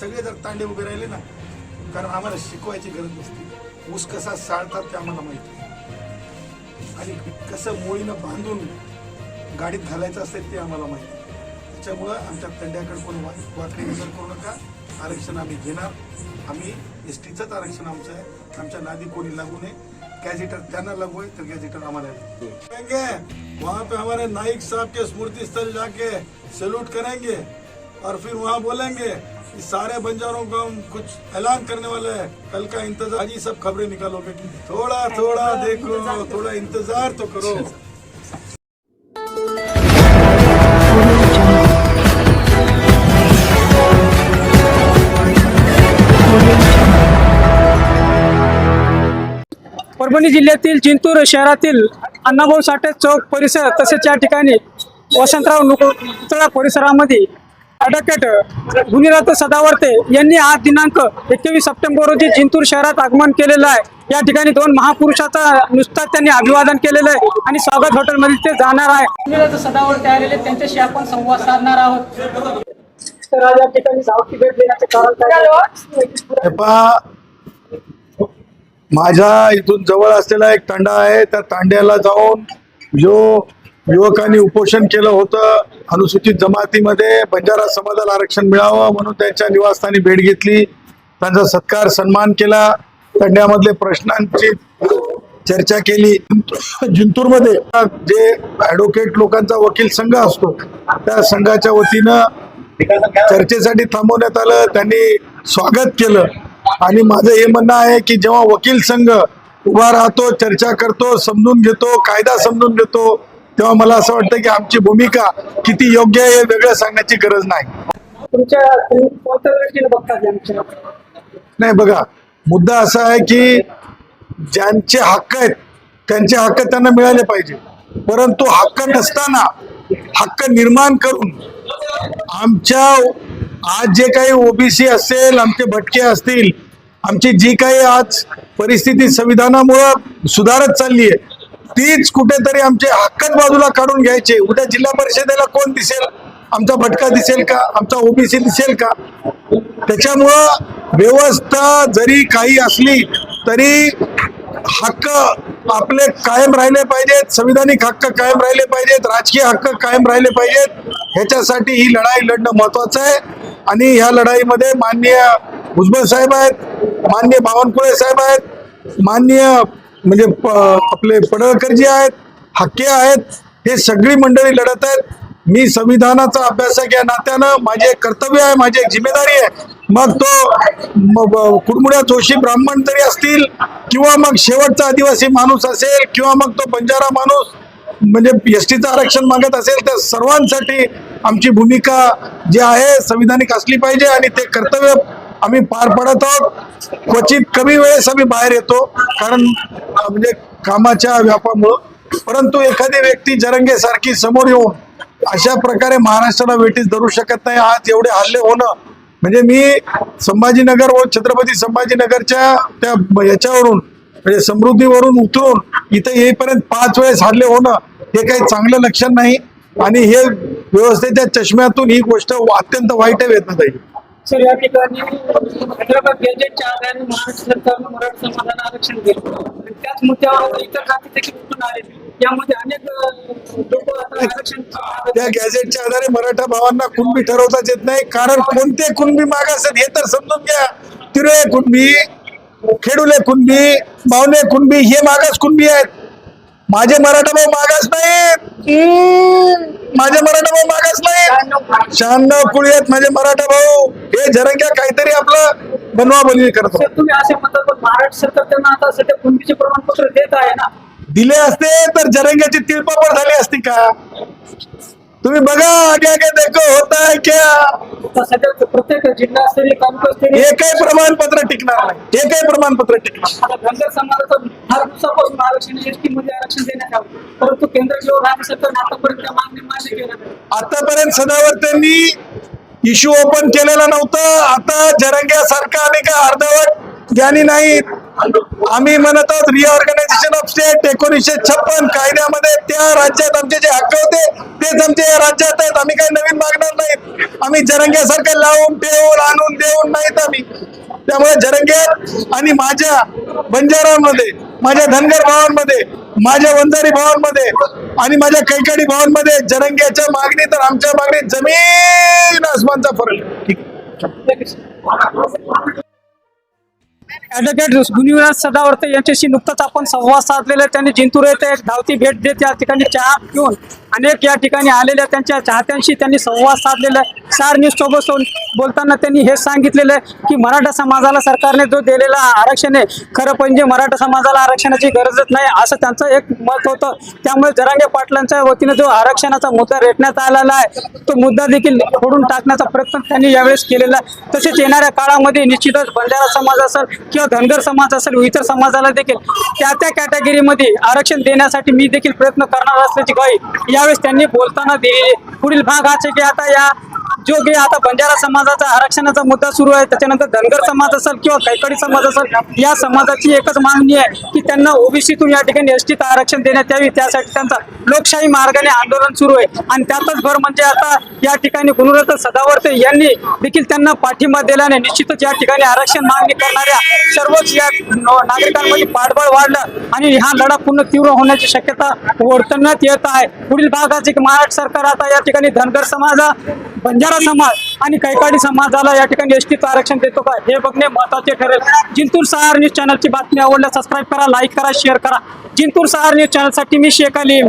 सगळे जर तांडे उभे राहिले ना कारण आम्हाला शिकवायची गरज नसते. ऊस कसा साळतात ते आम्हाला माहिती आहे. आणि कसं मोळीनं बांधून गाडीत घालायचं असते ते आम्हाला माहिती आहे. त्याच्यामुळं आमच्या तंड्याकडे कोण वा वाकडी करू नका. आरक्षण आम्ही घेणार. आम्ही एस टीचंच आरक्षण आमचं आहे. आमच्या नादी कोणी लागू नये. गॅजेटर त्यांना लागू आहे तर गॅजेटर आम्हाला लागू वहाँ पे हमारे नाइक साहब के स्मृति स्थल जाके सैल्यूट करेंगे और फिर वहाँ बोलेंगे कि सारे बंजारों को हम कुछ ऐलान करने वाले हैं। कल का इंतजार आज ही सब खबरें निकालोगे। थोड़ा थोड़ा देखो थोड़ा इंतजार तो करो। परभणी जिल्ह्यातील जिंतूर शहरातील अण्णाभाऊ साठे चौक परिसर तसेच या ठिकाणी वसंतराव नुक पुतळा परिसरामध्ये ॲडव्होकेट गुणीनाथ सदावर्ते यांनी आज दिनांक एकवीस सप्टेंबर रोजी जिंतूर शहरात आगमन केलेलं आहे. या ठिकाणी दोन महापुरुषाचा नुसताच त्यांनी अभिवादन केलेलं आहे आणि स्वागत हॉटेलमध्ये ते जाणार आहे. गुणीनाथ सदावर्ते आलेले त्यांच्याशी आपण संवाद साधणार आहोत. तर आज या ठिकाणी भेट देण्याचे कारण काय माझ्या इथून जवळ असलेला एक तांडा आहे त्या तांड्याला जाऊन जो युवकांनी उपोषण केलं होतं. अनुसूचित जमातीमध्ये बंजारा समाजाला आरक्षण मिळावं म्हणून त्यांच्या निवासस्थानी भेट घेतली. त्यांचा सत्कार सन्मान केला. तांड्यामधले प्रश्नांची चर्चा केली. जिंतूरमध्ये जे ॲडव्होकेट लोकांचा वकील संघ असतो त्या संघाच्या वतीनं चर्चेसाठी थांबवण्यात आलं. त्यांनी स्वागत केलं. आणि माझं हे म्हणणं आहे की जेव्हा वकील संघ उभा राहतो चर्चा करतो समजून घेतो कायदा समजून घेतो तेव्हा मला असं वाटतं की आमची भूमिका किती योग्य आहे हे वेगळं सांगण्याची गरज नाही. तुमच्या नाही बघा मुद्दा असा आहे की ज्यांचे हक्क आहेत त्यांचे हक्क त्यांना मिळाले पाहिजे. परंतु हक्क नसताना हक्क निर्माण करून आमच्या आज जे काही ओबीसी असेल आमचे भटके असतील आमची जी काही आज परिस्थिती संविधानामुळं सुधारत चालली आहे तीच कुठेतरी आमचे हक्कच बाजूला काढून घ्यायचे. उद्या जिल्हा परिषदेला कोण दिसेल? आमचा भटका दिसेल का? आमचा ओबीसी दिसेल का? त्याच्यामुळं व्यवस्था जरी काही असली तरी हक्क आपले कायम राहिले पाहिजेत संविधानिक हक्क कायम राहिले पाहिजेत राजकीय हक्क कायम राहिले पाहिजेत. ह्याच्यासाठी ही लढाई लढणं महत्वाचं आहे. आणि ह्या लढाईमध्ये माननीय भुजबळ साहेब आहेत माननीय बावनकुळे साहेब आहेत माननीय म्हणजे प- आपले पडळकरजी आहेत हक्के आहेत हे सगळी मंडळी लढत आहेत. मी संविधानाचा अभ्यासक या नात्यानं माझे कर्तव्य आहे माझी एक जिम्मेदारी आहे. मग तो कुडमुड्या जोशी ब्राह्मण तरी असतील किंवा मग शेवटचा आदिवासी माणूस असेल किंवा मग तो बंजारा माणूस म्हणजे एस टीचं आरक्षण मागत असेल तर सर्वांसाठी आमची भूमिका जी आहे संविधानिक असली पाहिजे आणि ते कर्तव्य आम्ही पार पडत आहोत. क्वचित कमी वेळेस आम्ही बाहेर येतो कारण म्हणजे कामाच्या व्यापामुळं. परंतु एखादी व्यक्ती जरंगे सारखी समोर येऊन अशा प्रकारे महाराष्ट्राला वेटीस धरू शकत नाही. आज एवढे हल्ले होणं. म्हणजे मी संभाजीनगर व छत्रपती संभाजीनगरच्या त्या याच्यावरून म्हणजे समृद्धीवरून उतरून इथं येईपर्यंत पाच वेळेस हल्ले होणं हे काही चांगलं लक्षण नाही. आणि हे व्यवस्थेच्या चष्म्यातून ही गोष्ट अत्यंत वाईट आहे जाईल सर या ठिकाणी हैदराबाद गॅजेटच्या आधारे महाराष्ट्र सरकारनं मराठा समाजाला आरक्षण दिलं. आणि त्याच मुद्द्यावर इतर जाती देखील उठून आले. यामध्ये अनेक लोक आता आरक्षण त्या गॅझेटच्या आधारे मराठा भावांना कुणबी ठरवताच येत नाही. कारण कोणते कुणबी मागास आहेत हे तर समजून घ्या. तिरुळे कुणबी खेडुले कुणबी बावणे कुणबी हे मागास कुणबी आहेत? माझे मराठा भाऊ मागास नाहीत. माझे मराठा भाऊ मागास नाहीत शहाण्णव कुळी आहेत माझे मराठा भाऊ. हे जरंग्या काहीतरी आपलं बनवा बनवी करतो. तुम्ही असे म्हणतात महाराष्ट्र सरकार त्यांना आता सध्या कुणबीचे प्रमाणपत्र देत आहे ना? दिले असते तर जरंग्याची तिळपापड झाली असती का? तुम्ही बघा आगे आगे देखो होता है क्या? प्रत्येक जिल्हास्तरीय तालुकास्तरीय एकही प्रमाणपत्र टिकणार नाही. एकही प्रमाणपत्र टिकणार धनगर समाजाचं फार दिवसापासून आरक्षण एसटी मध्ये आरक्षण देण्यात आलं परंतु केंद्र किंवा राज्य सरकारने आतापर्यंत मागणी मान्य केलं नाही. आतापर्यंत सदावर्त्यांनी इश्यू ओपन केलेला नव्हतं. आता जरंग्यासारखा का अर्धवट ज्ञानी नाहीत. आम्ही म्हणत आहोत रिऑर्गनायझेशन ऑफ स्टेट एकोणीसशे छप्पन कायद्यामध्ये त्या राज्यात आमचे जे हक्क होते तेच आमच्या राज्यात आहेत. आम्ही काही नवीन मागणार नाहीत. आम्ही जरंग्यासारखे लावून ठेवून आणून देऊन नाहीत आम्ही. त्यामुळे जरंग्यात आणि माझ्या बंजारांमध्ये माझ्या धनगर भावांमध्ये माझ्या वंजारी भावांमध्ये आणि माझ्या कैकाडी भावांमध्ये जरंग्याच्या मागणी तर आमच्या मागणी जमीन आसमानचा फरक. ऍडव्होकेट गुणविराज सदावर्ते यांच्याशी नुकताच आपण संवाद साधलेला आहे. त्यांनी जिंतूर येथे एक धावती भेट देत या ठिकाणी चहा घेऊन अनेक या ठिकाणी आलेल्या त्यांच्या चाहत्यांशी त्यांनी संवाद साधलेला आहे. स्टार न्यूज सोबत बोलताना त्यांनी हे सांगितलेलं आहे की मराठा समाजाला सरकारने जो दिलेला आरक्षण आहे खरं जे मराठा समाजाला आरक्षणाची गरजच नाही असं त्यांचं एक मत होतं. त्यामुळे जरांगे पाटलांच्या वतीने जो आरक्षणाचा मुद्दा रेटण्यात आलेला आहे तो मुद्दा देखील फोडून टाकण्याचा प्रयत्न त्यांनी यावेळेस केलेला आहे. तसेच येणाऱ्या काळामध्ये निश्चितच बंजारा समाज असेल किंवा धनगर समाज असेल इतर समाजाला देखील त्या त्या कॅटेगरीमध्ये आरक्षण देण्यासाठी मी देखील प्रयत्न करणार असल्याची ग्वाही त्यावेळेस त्यांनी बोलताना दिली पुढील भाग हा की आता या जो की आता बंजारा समाजाचा आरक्षणाचा मुद्दा सुरू आहे त्याच्यानंतर धनगर समाज असेल किंवा कैकडी समाज असेल या समाजाची एकच मागणी आहे की त्यांना ओबीसीतून या ठिकाणी एसटीत आरक्षण देण्यात यावे. त्यासाठी त्यांचा लोकशाही मार्गाने आंदोलन सुरू आहे. आणि त्यातच भर म्हणजे आता या ठिकाणी गुणरत्न सदावर्ते यांनी देखील त्यांना पाठिंबा दिल्याने निश्चितच या ठिकाणी आरक्षण मागणी करणाऱ्या सर्वच या न- नागरिकांमध्ये पाठबळ वाढलं आणि हा लढा पूर्ण तीव्र होण्याची शक्यता वर्तवण्यात येत आहे. पुढील भागाची महाराष्ट्र सरकार आता या ठिकाणी धनगर समाजा बंजारा समाज आणि कैकाडी समाजाला या ठिकाणी एसटीचं आरक्षण देतो का? हे बघणे महत्त्वाचे ठरेल. जिंतूर सहार न्यूज चॅनलची बातमी आवडल्या सबस्क्राईब करा लाईक करा शेअर करा. जिंतूर सहार न्यूज चॅनलसाठी मी शेख अलीम